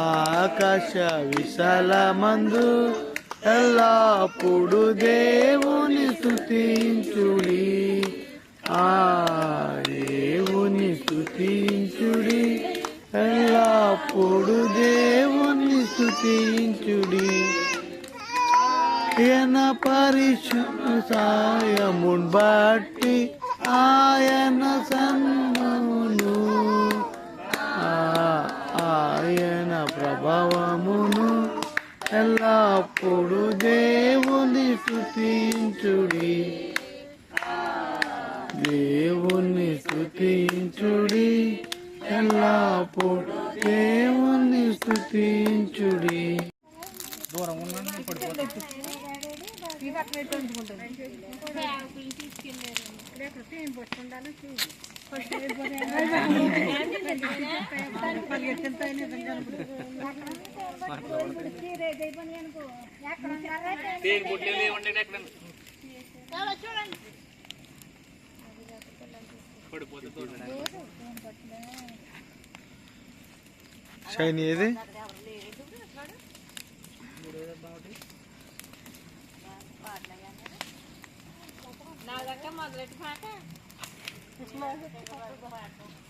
ఆకాశ విశాల మందు ఎల్లప్పుడు దేవుని స్థుతించుడి ఆ దేవుని స్థుతించుడి ఎల్లప్పుడు దేవుని స్థుతించుడి ఆయన పరిశుద్ధ సాయమున్ బట్టి ఆయన సన్న ఎల్లప్పుడు దేవుని స్థుతించుడి దేవుని స్థుతించుడి ఎల్లప్పుడు దేవుని స్థుతించుడి దూరం ఉన్నాను నాదక్క మొదలెట్టి పాట పాట మొదలెట్టండి చుట్టూరు తిరగదు మా చుట్టూరు తిరగని పాట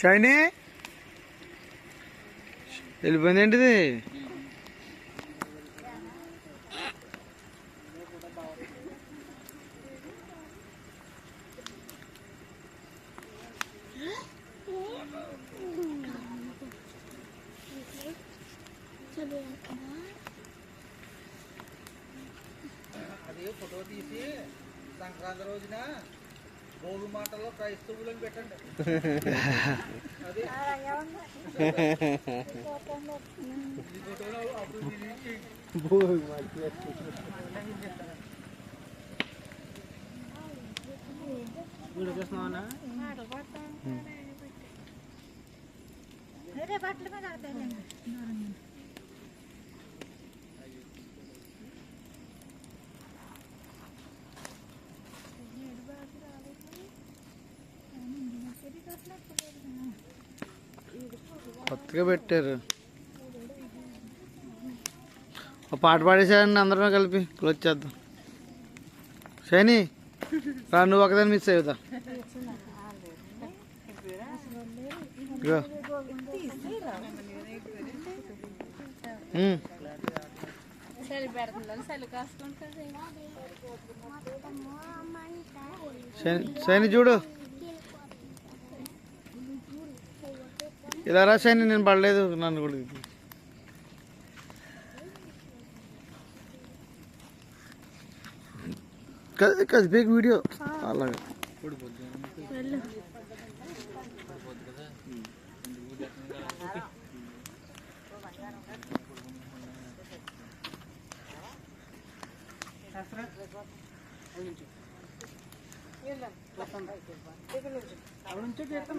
షైనీ? వెళ్ళిపోయింది ఏంటిది? అది ఫోటో తీసి సంక్రాంతి రోజున భోగి మాటలో క్రైస్తవులను పెట్టండి అది ఈ ఫోటోలో అప్పుడు తీసి బట్టల మీద కొత్తగా పెట్టారు. ఒక పాట పాడేసారండి అందరం కలిపి. క్లోజ్ చేద్దాం. షైనీ రా నువ్వు ఒకదాన్ని మిస్ అవుతా శని శని చూడు. ఇలా రా నేను పడలేదు నన్ను కూడా. ఇది. వీడియో అలాగే. అక్కడ